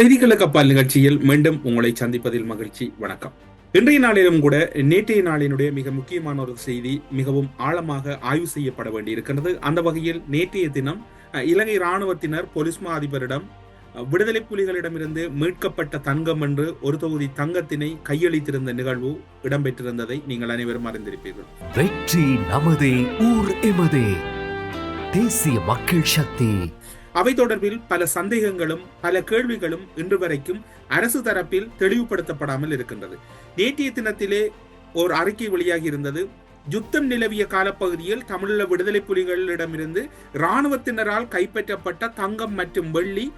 செய்திகள கப்பால் நிகழ்ச்சியில் மீண்டும் உங்களை சந்திப்பதில் மகிழ்ச்சி. வணக்கம். இன்றைய நாளிலும் கூட நேற்றைய நாளினுடைய மிக முக்கியமான ஒரு செய்தி மிகவும் ஆழமாக ஆய்வு செய்யப்பட வேண்டியிருக்கிறது அந்த வகையில் நேற்றைய தினம் இலங்கை ராணுவத்தினர் போலீஸ் மா அதிபரிடம் விடுதலை புலிகளிடமிருந்து மீட்கப்பட்ட தங்கம் என்று ஒரு தொகுதி தங்கத்தினை கையளித்திருந்த நிகழ்வு இடம்பெற்றிருந்ததை நீங்கள் அனைவரும் அறிந்திருப்பீர்கள். வெற்றி நமதே ஊர் எமதே. தேசிய மக்கள் சக்தி. அவை தொடர்பில் பல சந்தேகங்களும் பல கேள்விகளும் இன்று வரைக்கும் அரசு தரப்பில் தெளிவுபடுத்தப்படாமல் இருக்கின்றது. நேற்றைய தினத்திலே ஒரு அறிக்கை வெளியாகி இருந்தது. யுத்தம் நிலவிய காலப்பகுதியில் தமிழீழ விடுதலை புலிகளிடமிருந்து இராணுவத்தினரால் கைப்பற்றப்பட்ட தங்கம் மற்றும் வெள்ளி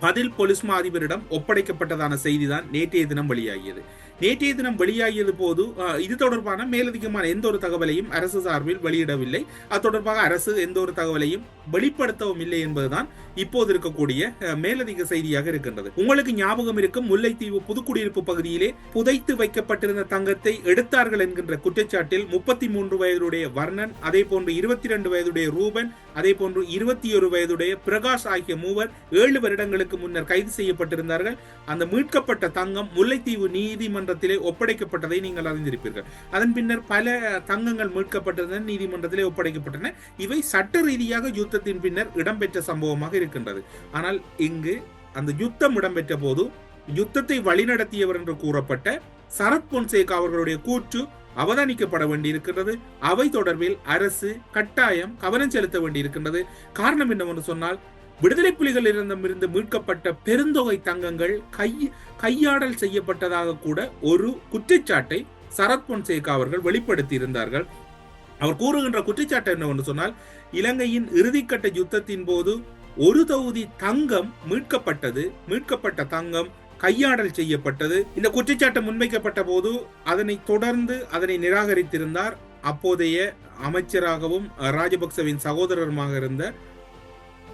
பதில் பொலிஸ்மா மா அதிபரிடம் ஒப்படைக்கப்பட்டதான செய்திதான் நேற்றைய தினம் வெளியாகியது. நேற்றைய தினம் வெளியாகியது போது இது தொடர்பான மேலதிகமான எந்த ஒரு தகவலையும் அரசு சார்பில் வெளியிடவில்லை. அது தொடர்பாக அரசு எந்த ஒரு தகவலையும் வெளிப்படுத்தவும் இல்லை என்பதுதான் இப்போது இருக்கக்கூடிய மேலதிக செய்தியாக இருக்கின்றது. உங்களுக்கு ஞாபகம் இருக்கும் முல்லைத்தீவு புதுக்குடியிருப்பு பகுதியிலே புதைத்து வைக்கப்பட்டிருந்த தங்கத்தை எடுத்தார்கள் என்கின்ற குற்றச்சாட்டில் முப்பத்தி மூன்று வயதுடைய வர்ணன் அதே போன்று இருபத்தி ரெண்டு வயதுடைய ரூபன் அதே போன்று இருபத்தி ஒரு வயதுடைய பிரகாஷ் ஆகிய மூவர் ஏழு வருடங்களுக்கு முன்னர் கைது செய்யப்பட்டிருந்தார்கள். அந்த மீட்கப்பட்ட தங்கம் முல்லைத்தீவு நீதிமன்ற நீதிமன்றத்திலே ஒப்படைக்கப்பட்டதை நீங்கள் அறிந்திருப்பீர்கள். அதன் பின்னர் பல தங்கங்கள் மீட்கப்பட்டதன் நீதிமன்றத்திலே ஒப்படைக்கப்பட்டன. இவை சட்ட ரீதியாக யுத்தத்தின் பின்னர் இடம்பெற்ற சம்பவமாக இருக்கின்றது. ஆனால் இங்கு அந்த யுத்தம் இடம்பெற்ற போது யுத்தத்தை வழிநடத்தியவர் என்று கூறப்பட்ட சரத் பொன்சேகா அவர்களுடைய கூற்று அவதானிக்கப்பட வேண்டியிருக்கின்றது. அவை தொடர்பில் அரசு கட்டாயம் கவனம் செலுத்த வேண்டியிருக்கின்றது. காரணம் என்னவென்று சொன்னால் விடுதலை புலிகளிடமிருந்து மீட்கப்பட்ட பெருந்தொகை தங்கங்கள் கை கையாடல் செய்யப்பட்டதாக கூட ஒரு குற்றச்சாட்டை சரத் பொன்சேகா அவர்கள் வெளிப்படுத்தி இருந்தார்கள் அவர் கூறுகின்ற குற்றச்சாட்டு என்னவென்று சொன்னால் இலங்கையின் இறுதிக்கட்ட யுத்தத்தின் போது ஒரு தொகுதி தங்கம் மீட்கப்பட்டது மீட்கப்பட்ட தங்கம் கையாடல் செய்யப்பட்டது. இந்த குற்றச்சாட்டு முன்வைக்கப்பட்ட போது அதனை தொடர்ந்து அதனை நிராகரித்திருந்தார். அப்போதைய அமைச்சராகவும் ராஜபக்சவின் சகோதரருமாக இருந்த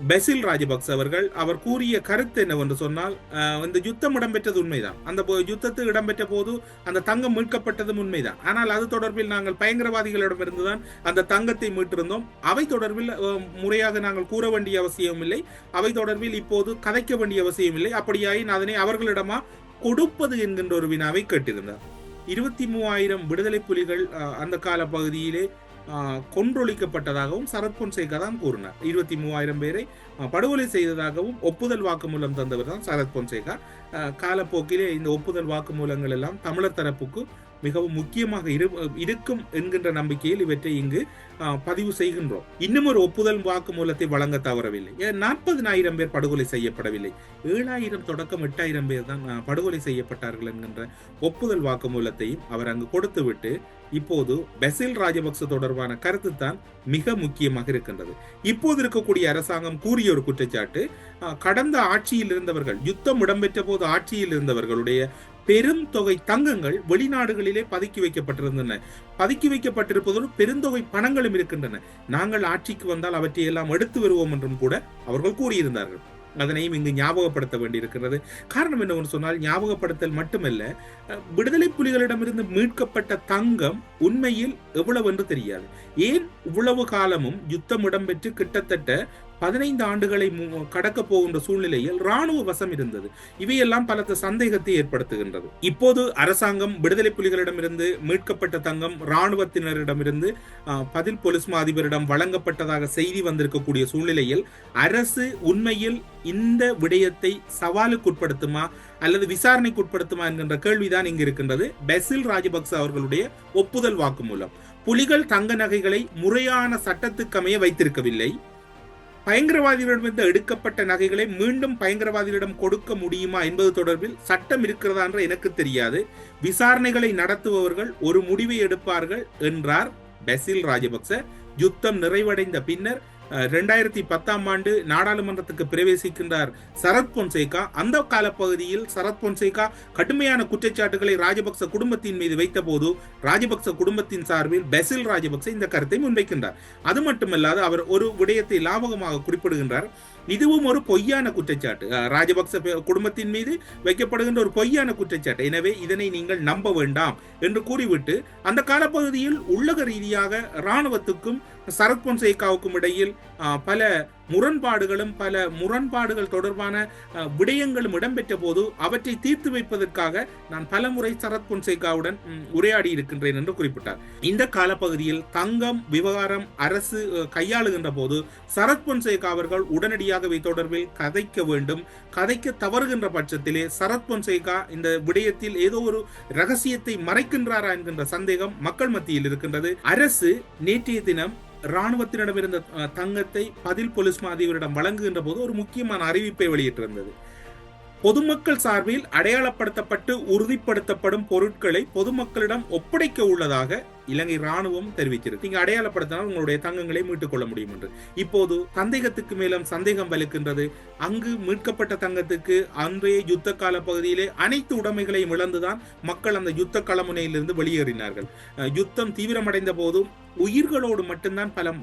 பெசில் ராஜபக்ச அவர்கள் அவர் கூறிய கருத்து என்னவென்று சொன்னால் இந்த யுத்தம் இடம்பெற்றது உண்மைதான். அந்த போ- யுத்தத்து இடம்பெற்ற போது அந்த தங்கம் மீட்கப்பட்டதும் உண்மைதான். ஆனால் அது தொடர்பில் நாங்கள் பயங்கரவாதிகளிடமிருந்துதான் அந்த தங்கத்தை மீட்டிருந்தோம். அவை தொடர்பில் முறையாக நாங்கள் கூற வேண்டிய அவசியம் இல்லை. அவை தொடர்பில் இப்போது கதைக்க வேண்டிய அவசியம் இல்லை. அப்படியாயின் அதனை அவர்களிடமா கொடுப்பது என்கின்ற ஒரு வினாவை கேட்டிருந்தார். இருபத்தி மூவாயிரம் விடுதலை புலிகள் அந்த கால பகுதியிலே கொன்றொழிக்கப்பட்டதாகவும் சரத் பொன்சேகா தான் கூறினார். இருபத்தி மூவாயிரம் பேரை படுகொலை செய்ததாகவும் ஒப்புதல் வாக்குமூலம் தந்தவர் தான் சரத் பொன்சேகா அஹ், காலப்போக்கிலே இந்த ஒப்புதல் வாக்குமூலங்கள் எல்லாம் தமிழர் தரப்புக்கு மிகவும் முக்கியமாக இரு இருக்கும் என்கின்ற நம்பிக்கையில் இவற்றை இங்கு பதிவு செய்கின்றோம். இன்னும் ஒரு ஒப்புதல் வாக்குமூலத்தை வழங்க தவறவில்லை. நாற்பதினாயிரம் பேர் படுகொலை செய்யப்படவில்லை. ஏழாயிரம் தொடக்கம் எட்டாயிரம் பேர் தான் படுகொலை செய்யப்பட்டார்கள் என்கின்ற ஒப்புதல் வாக்குமூலத்தையும் அவர் அங்கு கொடுத்துவிட்டு இப்போது பெசில் ராஜபக்ச தொடர்பான கருத்து தான் மிக முக்கியமாக இருக்கின்றது. இப்போது இருக்கக்கூடிய அரசாங்கம் கூறிய ஒரு குற்றச்சாட்டு கடந்த ஆட்சியில் இருந்தவர்கள் யுத்தம் இடம்பெற்ற போது ஆட்சியில் இருந்தவர்களுடைய பெரும் தொகை தங்கங்கள் வெளிநாடுகளிலே பதுக்கி வைக்கப்பட்டிருந்தன. பதுக்கி வைக்கப்பட்டிருப்பதோடு பெருந்தொகை பணங்களும் இருக்கின்றன. நாங்கள் ஆட்சிக்கு வந்தால் அவற்றை எல்லாம் எடுத்து வருவோம் என்றும் கூட அவர்கள் கூறியிருந்தார்கள். அதனையும் இங்கு ஞாபகப்படுத்த வேண்டியிருக்கிறது காரணம் என்னவென்று சொன்னால் ஞாபகப்படுத்தல் மட்டுமல்ல விடுதலை புலிகளிடமிருந்து மீட்கப்பட்ட தங்கம் உண்மையில் எவ்வளவு என்று தெரியாது. ஏன் இவ்வளவு காலமும் யுத்தம் இடம்பெற்று கிட்டத்தட்ட பதினைந்து ஆண்டுகளை மு- போகின்ற சூழ்நிலையில் ராணுவ வசம் இருந்தது. இவையெல்லாம் பலத்த சந்தேகத்தை ஏற்படுத்துகின்றது. இப்போது அரசாங்கம் விடுதலை புலிகளிடமிருந்து மீட்கப்பட்ட தங்கம் ராணுவத்தினரிடமிருந்து பதில் போலீஸ் அதிபரிடம் வழங்கப்பட்டதாக செய்தி வந்திருக்கக்கூடிய சூழ்நிலையில் அரசு உண்மையில் இந்த விடயத்தை சவாலுக்குட்படுத்துமா அல்லது விசாரணைக்குட்படுத்துமா என்கின்ற கேள்விதான் இங்கு இருக்கின்றது. பெசில் ராஜபக்ச அவர்களுடைய ஒப்புதல் வாக்குமூலம். புலிகள் தங்க நகைகளை முறையான சட்டத்துக்கமைய வைத்திருக்கவில்லை. பயங்கரவாதிகளிடமிருந்து எடுக்கப்பட்ட நகைகளை மீண்டும் பயங்கரவாதிகளிடம் கொடுக்க முடியுமா என்பது தொடர்பில் சட்டம் இருக்கிறதா என்று எனக்கு தெரியாது. விசாரணைகளை நடத்துபவர்கள் ஒரு முடிவை எடுப்பார்கள் என்றார் பெசில் ராஜபக்ச. யுத்தம் நிறைவடைந்த பின்னர் ரெண்டாயிரத்தி பத்தாம் ஆண்டு நாடாளுமன்றத்துக்கு பிரவேசிக்கின்றார் சரத் பொன்சேகா. அந்த காலப்பகுதியில் சரத் பொன்சேகா கடுமையான குற்றச்சாட்டுகளை ராஜபக்ச குடும்பத்தின் மீது வைத்தபோது ராஜபக்ச குடும்பத்தின் சார்பில் பெசில் ராஜபக்ச இந்த கருத்தை முன்வைக்கின்றார். அது மட்டுமல்லாது அவர் ஒரு விடயத்தை லாபகமாக குறிப்பிடுகின்றார். இதுவும் ஒரு பொய்யான குற்றச்சாட்டு. ராஜபக்ச குடும்பத்தின் மீது வைக்கப்படுகின்ற ஒரு பொய்யான குற்றச்சாட்டு. எனவே இதனை நீங்கள் நம்ப வேண்டாம் என்று கூறிவிட்டு அந்த காலப்பகுதியில் உள்ளக ரீதியாக இராணுவத்துக்கும் சரத் பொன்சேகாவுக்கும் இடையில் பல முரண்பாடுகளும் பல முரண்பாடுகள் தொடர்பான விடயங்களும் இடம்பெற்ற போது அவற்றை தீர்த்து வைப்பதற்காக நான் பலமுறை சரத் பொன்சேகாவுடன் உரையாடி இருக்கின்றேன் என்று குறிப்பிட்டார். இந்த காலப்பகுதியில் தங்கம் விவகாரம் அரசு கையாளுகின்ற போது சரத் பொன்சேகா அவர்கள் உடனடியாகவே தொடர்பில் கதைக்க வேண்டும். கதைக்க தவறுகின்ற பட்சத்திலே சரத் பொன்சேகா இந்த விடயத்தில் ஏதோ ஒரு ரகசியத்தை மறைக்கின்றாரா என்கின்ற சந்தேகம் மக்கள் மத்தியில் இருக்கின்றது. அரசு நேற்றைய தினம் இராணுவத்தினிடமிருந்த தங்க தங்கத்தை பதில் போலீஸ் மாதிபரிடம் வழங்குகின்ற போது ஒரு முக்கியமான அறிவிப்பை வெளியிட்டிருந்தது. பொதுமக்கள் சார்பில் அடையாளப்படுத்தப்பட்டு உறுதிப்படுத்தப்படும் பொருட்களை பொதுமக்களிடம் ஒப்படைக்க உள்ளதாக இலங்கை ராணுவம் தெரிவிக்கிறது. நீங்க அடையாளப்படுத்தினால் உங்களுடைய தங்கங்களை மீட்டுக் கொள்ள முடியும் என்று. இப்போது சந்தேகத்துக்கு மேலும் சந்தேகம் வலுக்கின்றது. அங்கு மீட்கப்பட்ட தங்கத்துக்கு அன்றைய யுத்த கால பகுதியிலே அனைத்து உடைமைகளையும் இழந்துதான் மக்கள் அந்த யுத்த களமுனையிலிருந்து வெளியேறினார்கள். யுத்தம் தீவிரமடைந்த போதும் உயிர்களோடு மட்டும்தான் பல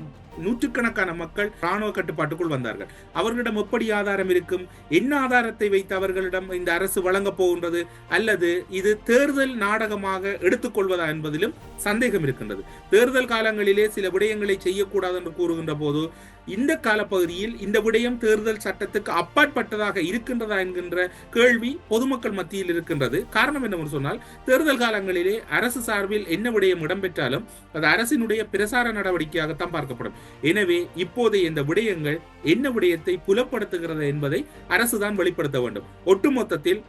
நூற்றுக்கணக்கான மக்கள் ராணுவ கட்டுப்பாட்டுக்குள் வந்தார்கள். அவர்களிடம் எப்படி ஆதாரம் இருக்கும்? என்ன ஆதாரத்தை வைத்து அவர்களிடம் இந்த அரசு வழங்கப் போகின்றது? அல்லது இது தேர்தல் நாடகமாக எடுத்துக்கொள்வதா என்பதிலும் சந்தேகம் இருக்கின்றது. தேர்தல் காலங்களிலே சில விடயங்களை செய்யக்கூடாது என்று கூறுகின்ற போது இந்த காலப்பகுதியில் இந்த விடயம் தேர்தல் சட்டத்துக்கு அப்பாற்பட்டதாக இருக்கின்றதா என்கின்ற கேள்வி பொதுமக்கள் மத்தியில் இருக்கின்றது. காரணம் என்னவென்று சொன்னால் தேர்தல் காலங்களிலே அரசு சார்பில் என்ன விடயம் இடம்பெற்றாலும் அது அரசினுடைய பிரசார நடவடிக்கையாகத்தான் பார்க்கப்படும். எனவே இப்போதைய இந்த விடயங்கள் என்ன விடயத்தை புலப்படுத்துகிறது என்பதை அரசுதான் வெளிப்படுத்த வேண்டும். ஒட்டுமொத்தத்தில்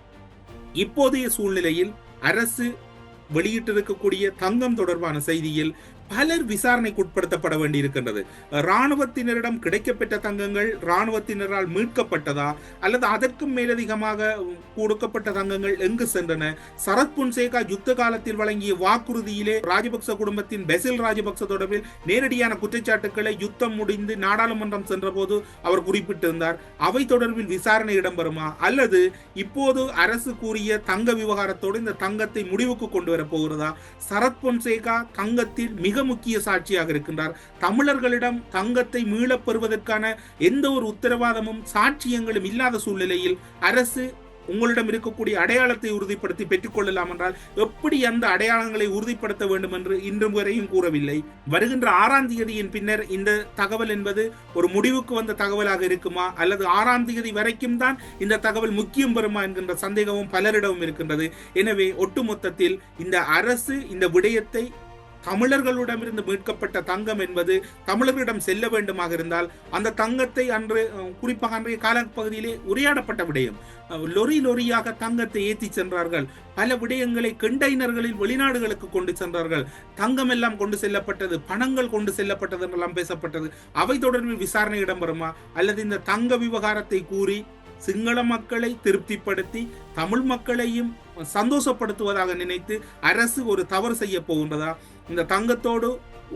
இப்போதைய சூழ்நிலையில் அரசு வெளியிட்டிருக்கக்கூடிய தங்கம் தொடர்பான செய்தியில் பலர் விசாரணைக்கு உட்படுத்தப்பட வேண்டியிருக்கின்றது. இராணுவத்தினரிடம் கிடைக்கப்பெற்ற தங்கங்கள் இராணுவத்தினரால் மீட்கப்பட்டதா? அல்லது அதற்கும் மேலதிகமாக கொடுக்கப்பட்ட தங்கங்கள் எங்கு சென்றன? சரத் பொன்சேகா யுத்த காலத்தில் வழங்கிய வாக்குறுதியிலே ராஜபக்ச குடும்பத்தின் பெசில் ராஜபக்ச தொடர்பில் நேரடியான குற்றச்சாட்டுக்களை யுத்தம் முடிந்து நாடாளுமன்றம் சென்றபோது அவர் குறிப்பிட்டிருந்தார். அவை தொடர்பில் விசாரணை இடம்பெறுமா? அல்லது இப்போது அரசு கூறிய தங்க விவகாரத்தோடு இந்த தங்கத்தை முடிவுக்கு கொண்டு வரப் போகிறதா? சரத் பொன்சேகா தங்கத்தில் மிக மிக முக்கிய சாட்சியாக இருக்கின்றார். தமிழர்களிடம் தங்கத்தை மீளப் பெறுவதற்கான எந்த ஒரு உத்தரவாதமும் சாட்சியங்களும் இல்லாத சூழ்நிலையில் அரசு உங்களிடம் இருக்கக்கூடிய அடையாளத்தை உறுதிப்படுத்தி பெற்றுக்கொள்ளலாம் என்றால் எப்படி அந்த அடையாளங்களை உறுதிப்படுத்த வேண்டும் என்று இன்று வரையும் கூறவில்லை. வருகின்ற ஆறாம் தேதியின் பின்னர் இந்த தகவல் என்பது ஒரு முடிவுக்கு வந்த தகவலாக இருக்குமா? அல்லது ஆறாம் தேதி வரைக்கும் தான் இந்த தகவல் முக்கியம் பெறுமா என்கின்ற சந்தேகமும் பலரிடமும் இருக்கின்றது. எனவே ஒட்டுமொத்தத்தில் இந்த அரசு இந்த விடயத்தை தமிழர்களிடமிருந்து மீட்கப்பட்ட தங்கம் என்பது தமிழர்களிடம் செல்ல வேண்டுமாக இருந்தால் அந்த தங்கத்தை அன்று குறிப்பாக அன்றைய காலப்பகுதியிலே உரையாடப்பட்ட விடயம். லொரி லொரியாக தங்கத்தை ஏற்றி சென்றார்கள். பல விடயங்களை கண்டெய்னர்களில் வெளிநாடுகளுக்கு கொண்டு சென்றார்கள். தங்கம் எல்லாம் கொண்டு செல்லப்பட்டது பணங்கள் கொண்டு செல்லப்பட்டது என்றெல்லாம் பேசப்பட்டது. அவை தொடர்பில் விசாரணை இடம்பெறுமா? அல்லது இந்த தங்க விவகாரத்தை கூறி சிங்கள மக்களை திருப்திப்படுத்தி தமிழ் மக்களையும் சந்தோஷப்படுத்துவதாக நினைத்து அரசு ஒரு தவறு செய்ய போகின்றதா? இந்த தங்கத்தோடு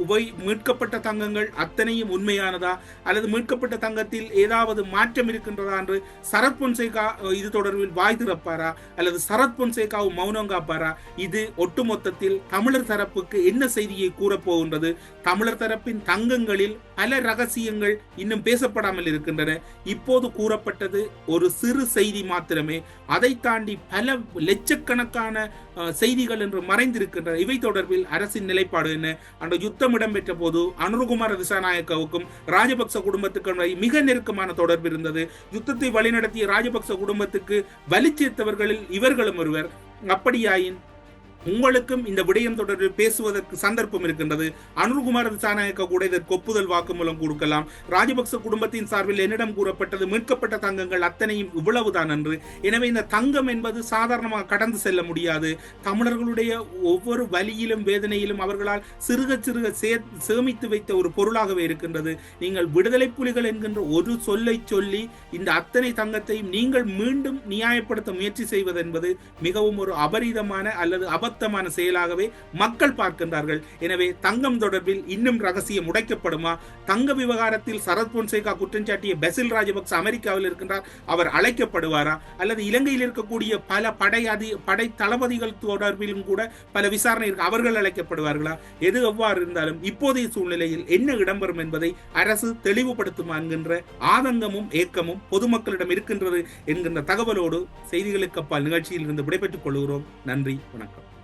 உபை மீட்கப்பட்ட தங்கங்கள் அத்தனையும் உண்மையானதா? அல்லது மீட்கப்பட்ட தங்கத்தில் ஏதாவது மாற்றம் இருக்கின்றதா என்று சரத் பொன்சேகா இது தொடர்பில் வாய் திறப்பாரா? அல்லது சரத் பொன்சேகாவும் மௌனம் காப்பாரா? இது ஒட்டுமொத்தத்தில் தமிழர் தரப்புக்கு என்ன செய்தியை கூறப்போகின்றது தமிழர் தரப்பின் தங்கங்களில் பல ரகசியங்கள் இன்னும் பேசப்படாமல் இருக்கின்றன. இப்போது கூறப்பட்டது ஒரு சிறு செய்தி மாத்திரமே. அதை தாண்டி பல லட்சக்கணக்கான செய்திகள் என்று மறைந்திருக்கின்றன. இவை தொடர்பில் அரசின் நிலைப்பாடு என்ன? அந்த யுத்தம் இடம்பெற்ற போது அனுருகுமார திசாநாயக்கவுக்கும் ராஜபக்ச குடும்பத்துக்கும் மிக நெருக்கமான தொடர்பு இருந்தது. யுத்தத்தை வழிநடத்திய ராஜபக்ச குடும்பத்துக்கு வலி சேர்த்தவர்களில் இவர்களும் ஒருவர். அப்படியாயின் உங்களுக்கும் இந்த விடயம் தொடர்பில் பேசுவதற்கு சந்தர்ப்பம் இருக்கின்றது. அனுர்குமார் திசாநாயக்க கூட இதற்கு ஒப்புதல் வாக்குமூலம் கொடுக்கலாம். ராஜபக்ச குடும்பத்தின் சார்பில் என்னிடம் கூறப்பட்டது மீட்கப்பட்ட தங்கங்கள் அத்தனையும் இவ்வளவுதான் என்று. எனவே இந்த தங்கம் என்பது சாதாரணமாக கடந்து செல்ல முடியாது. தமிழர்களுடைய ஒவ்வொரு வலியிலும் வேதனையிலும் அவர்களால் சிறுக சிறுக சே சேமித்து வைத்த ஒரு பொருளாகவே இருக்கின்றது. நீங்கள் விடுதலை புலிகள் என்கின்ற ஒரு சொல்லை சொல்லி இந்த அத்தனை தங்கத்தையும் நீங்கள் மீண்டும் நியாயப்படுத்த முயற்சி செய்வது என்பது மிகவும் ஒரு அபரிதமான அல்லது அப அபத்தமான செயலாகவே மக்கள் பார்க்கின்றார்கள். எனவே தங்கம் தொடர்பில் இன்னும் ரகசியம் உடைக்கப்படுமா? தங்க விவகாரத்தில் சரத் பொன்சேகா குற்றம் சாட்டிய பெசில் ராஜபக்ச அமெரிக்காவில் இருக்கின்றார். அவர் அழைக்கப்படுவாரா? அல்லது இலங்கையில் இருக்கக்கூடிய பல படை அதி படை தளபதிகள் தொடர்பிலும் கூட பல விசாரணை இருக்கு. அவர்கள் அழைக்கப்படுவார்களா? எது எவ்வாறு இருந்தாலும் இப்போதைய சூழ்நிலையில் என்ன இடம்பெறும் என்பதை அரசு தெளிவுபடுத்துமா என்கின்ற ஆதங்கமும் ஏக்கமும் பொதுமக்களிடம் இருக்கின்றது என்கின்ற தகவலோடு செய்திகளுக்கு அப்பால் நிகழ்ச்சியில் இருந்து விடைபெற்றுக் கொள்கிறோம். நன்றி வணக்கம்.